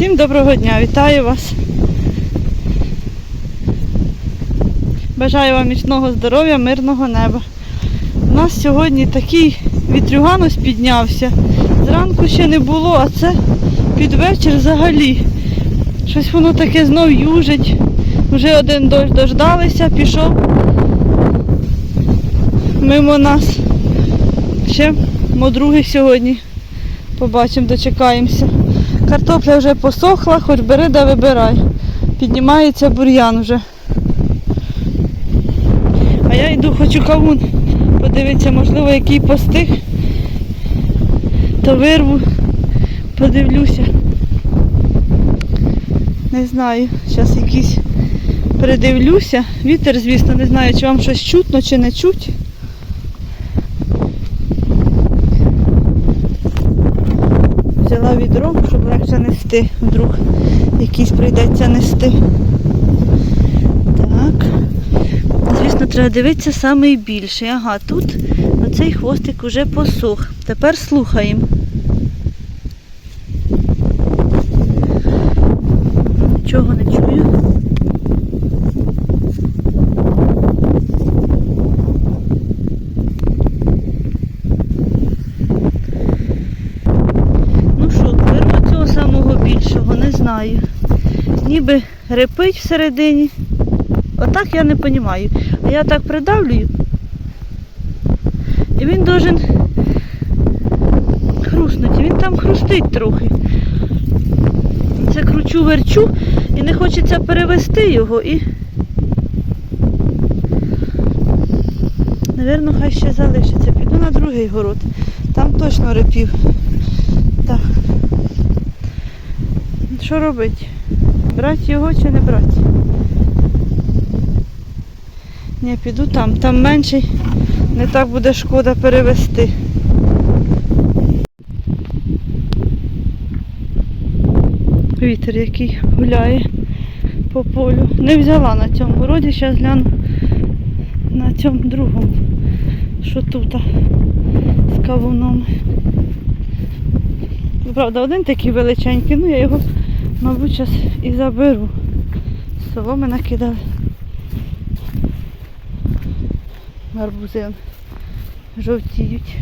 Всім доброго дня, вітаю вас. Бажаю вам міцного здоров'я, мирного неба. У нас сьогодні такий вітрюган ось піднявся. Зранку ще не було, а це під вечір взагалі. Щось воно таке знов южить. Вже один дощ дождалися, пішов мимо нас. Ще мо другий сьогодні. Побачимо, дочекаємося. Картопля вже посохла, хоч бери да вибирай. Піднімається бур'ян вже. А я йду, хочу кавун подивитися, можливо, який постиг. То вирву, подивлюся. Не знаю, зараз якийсь передивлюся. Вітер, звісно, не знаю, чи вам щось чутно, чи не чуть. Взяла відро, щоб легше нести. Вдруг якийсь прийдеться нести. Так. Звісно, треба дивитися найбільший. Ага, тут оцей хвостик уже посох. Тепер слухаємо. Нічого не чую. Ну що, беру цього самого більшого, не знаю. Ніби репить всередині. Отак я не розумію. А я так придавлюю. І він должен хруснути. Він там хрустить трохи. Це кручу верчу і не хочеться перевести його і. Навірно, хай ще залишиться. Піду на другий город. Там точно репів. Так. Що робити? Брати його чи не брати? Ні, піду там. Там менший. Не так буде шкода перевести. Вітер який гуляє по полю. Не взяла на цьому городі, зараз гляну на цьому другому. Що тут з кавуном. Правда, один такий величенький, ну я його, мабуть, зараз і заберу. Соломи накидали. Гарбузи жовтіють.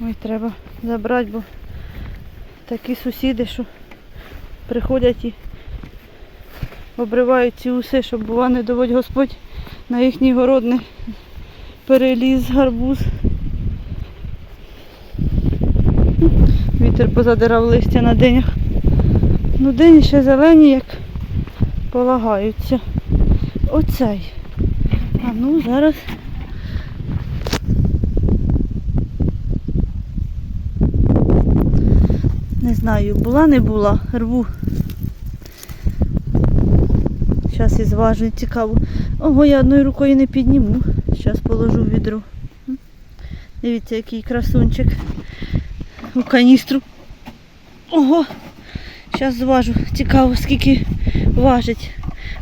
Ой, треба забрати, бо такі сусіди, що приходять і обривають ці уси, щоб бува не доводь Господь на їхній город не переліз гарбуз. Вітер позадирав листя на динях. Ну дині ще зелені, як полагаються. Оцей. А ну зараз. Не знаю, була, не була, рву. Зараз і зважую, цікаво. Ого, я одною рукою не підніму. Зараз положу в відро. Дивіться, який красунчик у каністру. Ого! Зараз зважу. Цікаво, скільки важить.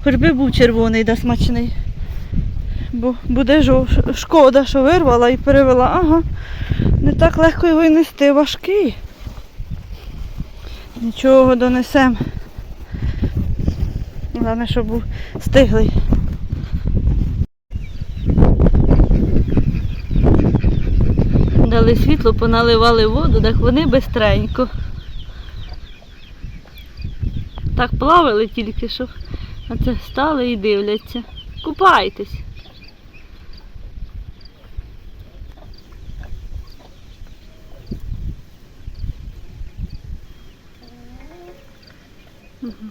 Хоч би був червоний да смачний. Бо буде жов... шкода, що вирвала і перевела. Ага. Не так легко його і нести. Важкий. Нічого донесем. Головне, щоб був стиглий. Дали світло, поналивали воду, так вони бистренько. Так плавали тільки що, а це стали і дивляться. Купайтесь.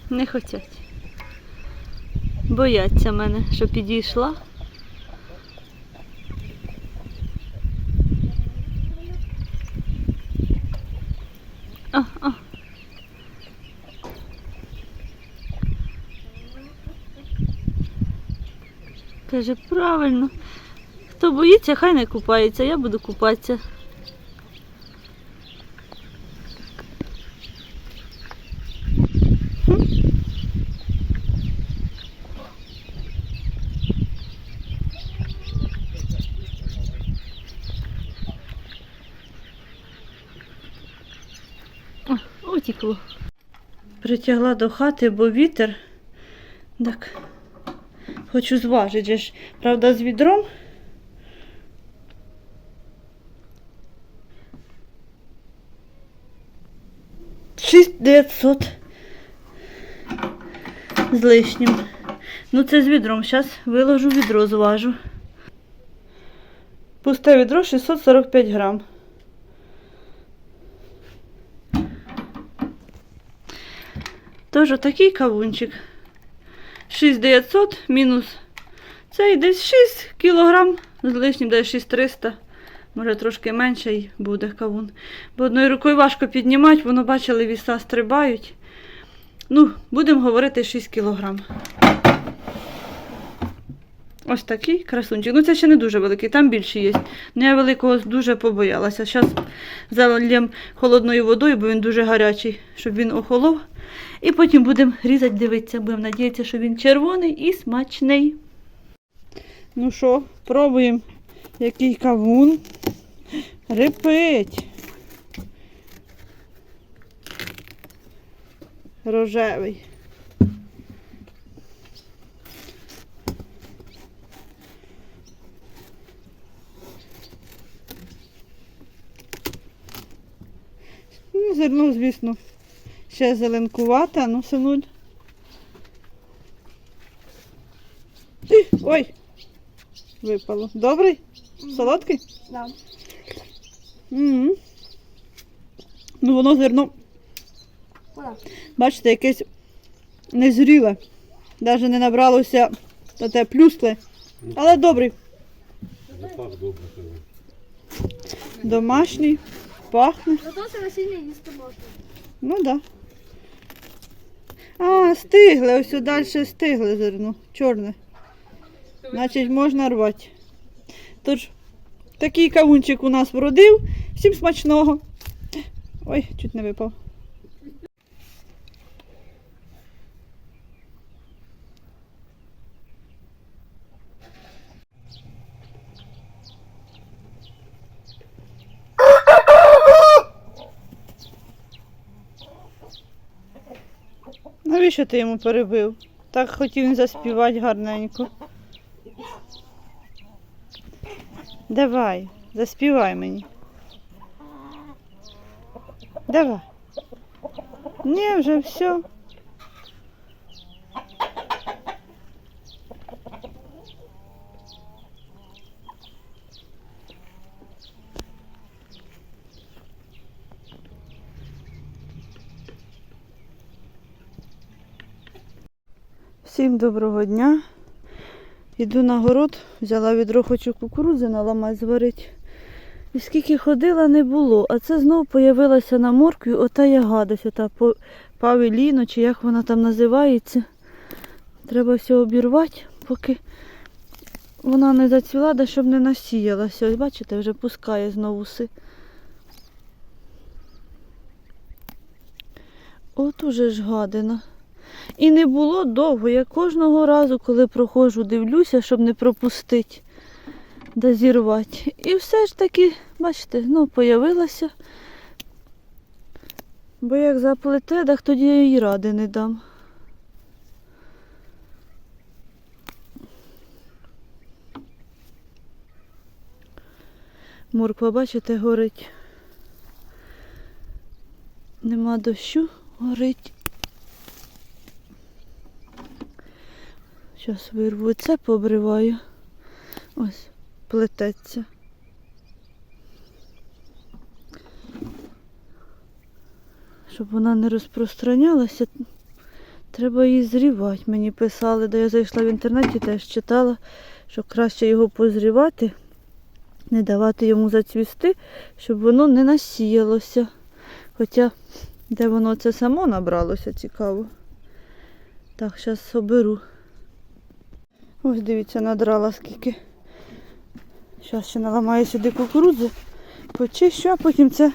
Не хочуть. Бояться мене, що підійшла. Каже, правильно. Хто боїться, хай не купається, я буду купатися. Притягла до хати, бо вітер. Так. Хочу зважити, ж, правда, з відром. Шість дев'ятсот з лишнім. Ну, це з відром. Зараз виложу відро, зважу. Пусте відро 645 грам. Тож отакий кавунчик. 6900 мінус. Це десь 6 кілограм з лишнім, десь 6300. Може трошки менше й буде кавун. Бо одною рукою важко піднімати, воно бачили, віса стрибають. Ну, будемо говорити 6 кілограм. Ось такий красунчик. Ну, це ще не дуже великий, там більше є. Ну, я великого дуже побоялася. Зараз залям холодною водою, бо він дуже гарячий, щоб він охолов. І потім будемо різати, дивитися. Будемо надіятися, що він червоний і смачний. Ну що, пробуємо, який кавун. Репить. Рожевий. Ну, зерно, звісно, ще зеленкувате, ну, синуль. Ih, Ой, випало. Добрий? Солодкий? Да. Ну, воно зерно, бачите, якесь незріле. Навіть не набралося те плюскле. Але добрий. Запах тебе. Домашній, пахне. Зато це насильно їсти можна. Ну так. Да. А, стигли, ось далі стигли зерно. Чорне. Значить, можна рвати. Тож, такий кавунчик у нас вродив. Всім смачного. Ой, чуть не випав. Навіщо ти йому перебив? Так хотів він заспівати гарненько. Давай, заспівай мені. Давай. Ні, вже все. Доброго дня. Іду на город, взяла відро, хочу кукурудзи наламати, зварити. І скільки ходила, не було. А це знову появилася на моркві ота ягадась, ота по- павеліно, чи як вона там називається. Треба все обірвати, поки вона не зацвіла, да щоб не насіялася. Ось бачите, вже пускає знову си. От уже ж гадина. І не було довго. Я кожного разу, коли проходжу, дивлюся, щоб не пропустити, да зірвати. І все ж таки, бачите, ну, появилася. Бо як заплете, так тоді я їй ради не дам. Морква, бачите, горить. Нема дощу, горить. Зараз вирву це, пообриваю. Ось, плететься. Щоб вона не розпространялася, треба її зрівати. Мені писали, де я зайшла в інтернеті, теж читала, що краще його позрівати, не давати йому зацвісти, щоб воно не насіялося. Хоча, де воно це само набралося, цікаво. Так, зараз оберу. Ось дивіться, надрала скільки. Зараз ще наламаю сюди кукурудзи, почищу, а потім це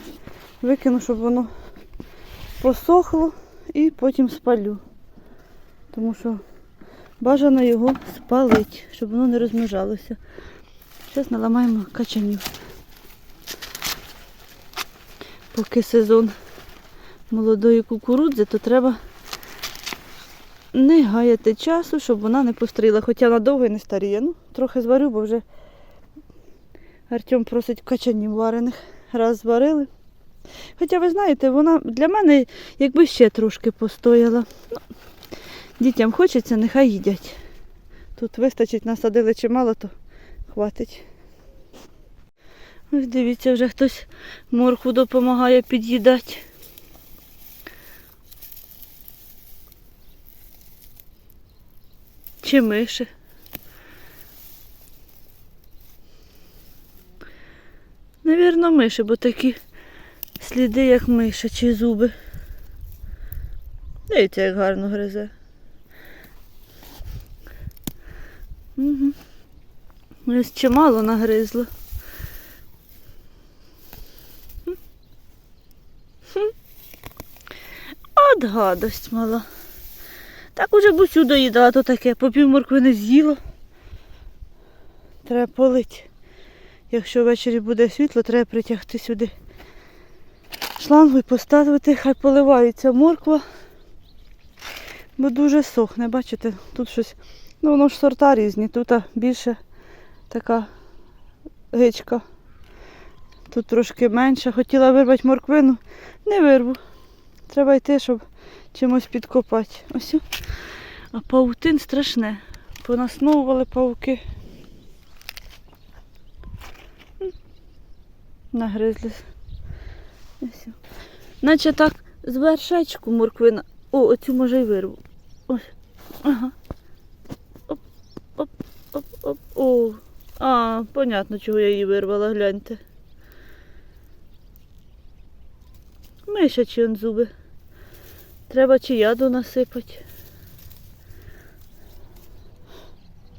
викину, щоб воно посохло і потім спалю. Тому що бажано його спалити, щоб воно не розмножалося. Зараз наламаємо качанів. Поки сезон молодої кукурудзи, то треба не гаяти часу, щоб вона не постріла. Хоча вона довго і не старіє. Ну, трохи зварю, бо вже Артем просить качанів варених. Раз зварили. Хоча ви знаєте, вона для мене якби ще трошки постояла. Ну, дітям хочеться, нехай їдять. Тут вистачить, насадили чимало, то хватить. Ось дивіться, вже хтось моркву допомагає під'їдати. Чи миші. Навірно, миші, бо такі сліди, як мишачі зуби. Дивіться, як гарно гризе. Угу. Ось чимало нагризло. От гадость мала. Так уже б усю доїдала, то таке, по пів моркви не з'їла. Треба полить. Якщо ввечері буде світло, треба притягти сюди шлангу і поставити, хай поливається морква. Бо дуже сохне, бачите, тут щось, ну воно ж сорта різні, тут більше така гичка. Тут трошки менше. Хотіла вирвати морквину, не вирву. Треба йти, щоб чимось підкопати. Ось. А паутин страшне. Понасновували пауки. Нагризлись. Ось. Наче так з вершечку морквина. О, оцю може й вирву. Ось. Ага. Оп, оп, оп, оп. О. А, понятно, чого я її вирвала, гляньте. Мишачі он зуби. Треба чи яду насипати.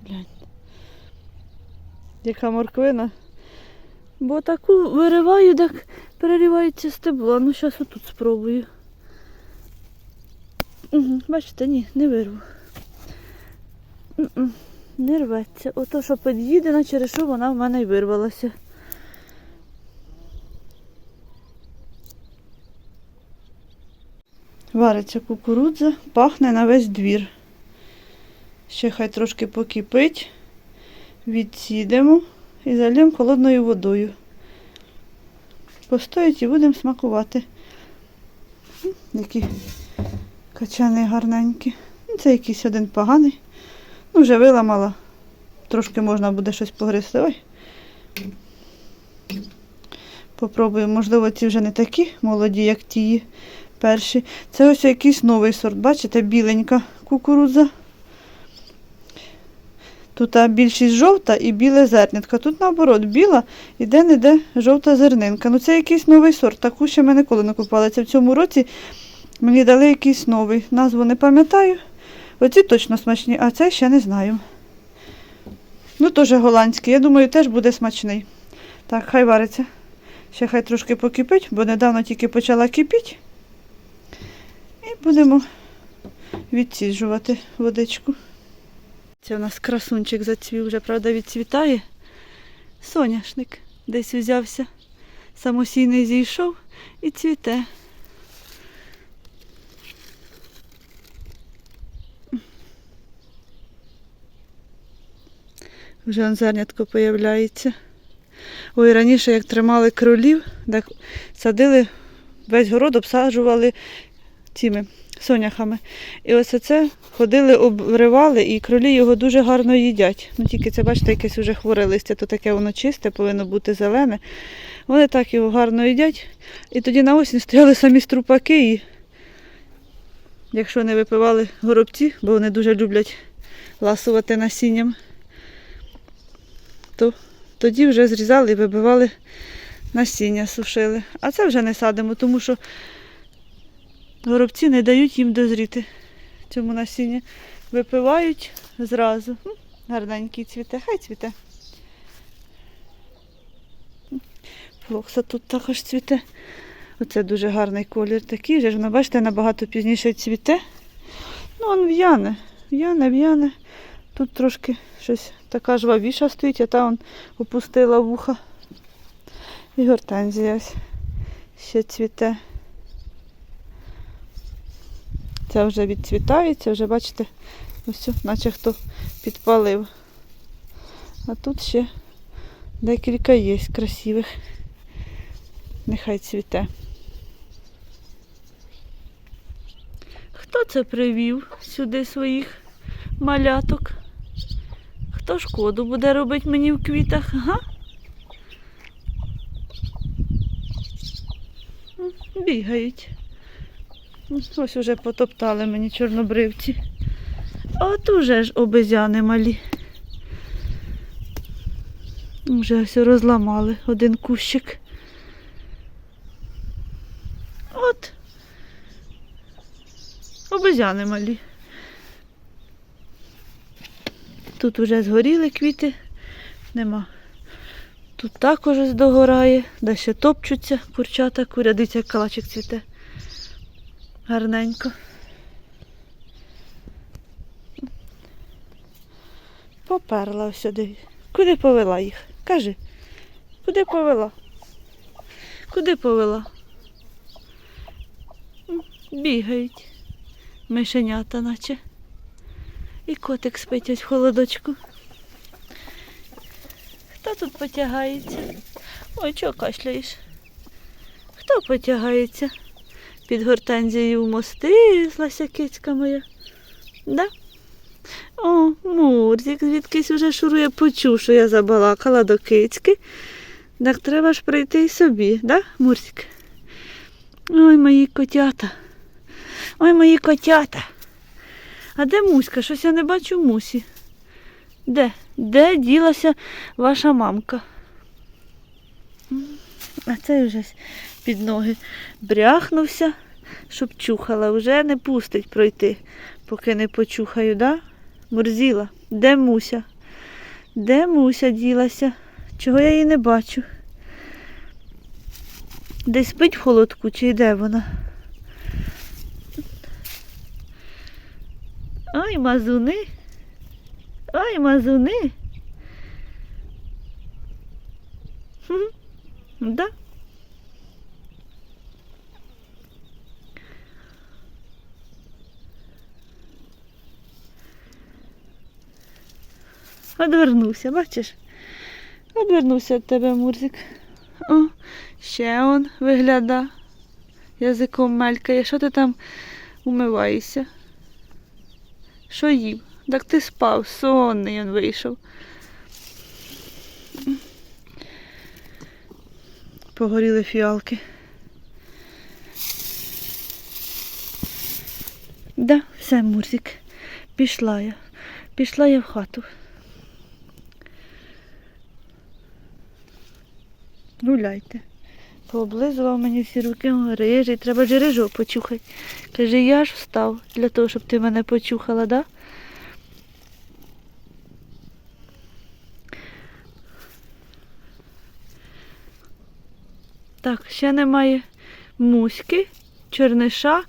Гляньте. Яка морквина. Бо таку вириваю, так переривається стебло. Ну, зараз отут спробую. Угу, бачите, ні, не вирву. Не рветься. Ото, що під'їде, на через що вона в мене й вирвалася. Вариться кукурудза, пахне на весь двір. Ще хай трошки покипить, відсідемо і зальємо холодною водою. Постоїть і будемо смакувати. Які качани гарненькі. Ну, Це якийсь один поганий. Ну, вже виламала. Трошки можна буде щось погризти. Ой. Попробую, можливо, ці вже не такі молоді, як ті перші. Це ось якийсь новий сорт. Бачите, біленька кукурудза. Тут більшість жовта і біле зернятка. Тут наоборот біла і де-не-де жовта зернинка. Ну це якийсь новий сорт. Таку ще ми ніколи не купували. Це в цьому році мені дали якийсь новий. Назву не пам'ятаю. Оці точно смачні, а цей ще не знаю. Ну, теж голландський. Я думаю, теж буде смачний. Так, хай вариться. Ще хай трошки покипить, бо недавно тільки почала кипіти. І будемо відсіджувати водичку. Це у нас красунчик зацвів, вже, правда, відцвітає. Соняшник десь узявся. Самосійний зійшов і цвіте. Вже зернятко появляється. Ой, раніше, як тримали кролів, так садили, весь город обсаджували цими соняхами. І ось це ходили, обривали, і кролі його дуже гарно їдять. Ну тільки це, бачите, якесь вже хворе листя, то таке воно чисте, повинно бути зелене. Вони так його гарно їдять. І тоді на осінь стояли самі струпаки, і якщо не випивали горобці, бо вони дуже люблять ласувати насінням, то тоді вже зрізали і вибивали насіння, сушили. А це вже не садимо, тому що горобці не дають їм дозріти цьому насінню. Випивають зразу. Гарненький цвіте, хай цвіте. Флокса тут також цвіте. Оце дуже гарний колір такий. Вже ж воно, бачите, набагато пізніше цвіте. Ну, він в'яне, в'яне, в'яне. Тут трошки щось така жвавіша стоїть, а та он опустила вуха. І гортензія ось ще цвіте. Це вже відцвітається, вже бачите, ось, наче хто підпалив. А тут ще декілька є красивих. Нехай цвіте. Хто це привів сюди своїх маляток? Хто шкоду буде робити мені в квітах? Га? Бігають. М, Ось уже потоптали мені чорнобривці. От уже ж обезяни малі. Вже все розламали один кущик. От. Обезяни малі. Тут вже згоріли квіти, нема. Тут також догорає, де ще топчуться курчата, куря, дивіться, як калачик цвіте. Гарненько. Поперла ось сюди. Куди повела їх? Кажи. Куди повела? Куди повела? Бігають. Мишенята наче. І котик спить ось в холодочку. Хто тут потягається? Ой, чого кашляєш? Хто потягається? Під гортензією вмостилася кицька моя. Да? О, Мурзик, звідкись уже шурує, почув, що я забалакала до кицьки. Так треба ж прийти і собі, да, Мурзик? Ой, мої котята. Ой, мої котята. А де Муська? Щось я не бачу Мусі. Де? Де ділася ваша мамка? А цей вже під ноги бряхнувся, щоб чухала. Вже не пустить пройти, поки не почухаю, да? Мурзіла. Де Муся? Де Муся ділася? Чого я її не бачу? Десь спить в холодку чи де вона? Ой, мазуни. Ой, мазуни. Хм, Да. Одвернувся, бачиш? Одвернувся від тебе, Мурзик. О, ще он вигляда. Язиком мелькає. Що ти там умиваєшся? Що їв? Так ти спав, сонний він вийшов. Погоріли фіалки. Да, все, Мурзик. Пішла я. Пішла я в хату. Гуляйте. Пооблизував мені всі руки, О, рижий, треба ж рижу почухати. Каже, я ж встав для того, щоб ти мене почухала, да? Так, ще немає муськи, черниша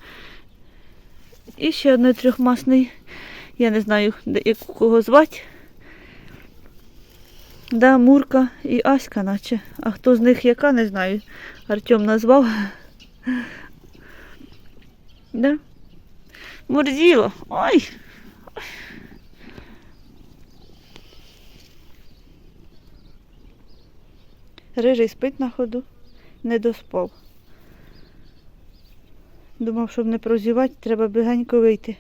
і ще один трьохмасний. Я не знаю, як кого звати. Да, Мурка і Аська наче. А хто з них яка, не знаю. Артем назвав. Да? Мурзіло. Ой. Рижий спить на ходу, не доспав. Думав, щоб не прозівати, треба бігенько вийти.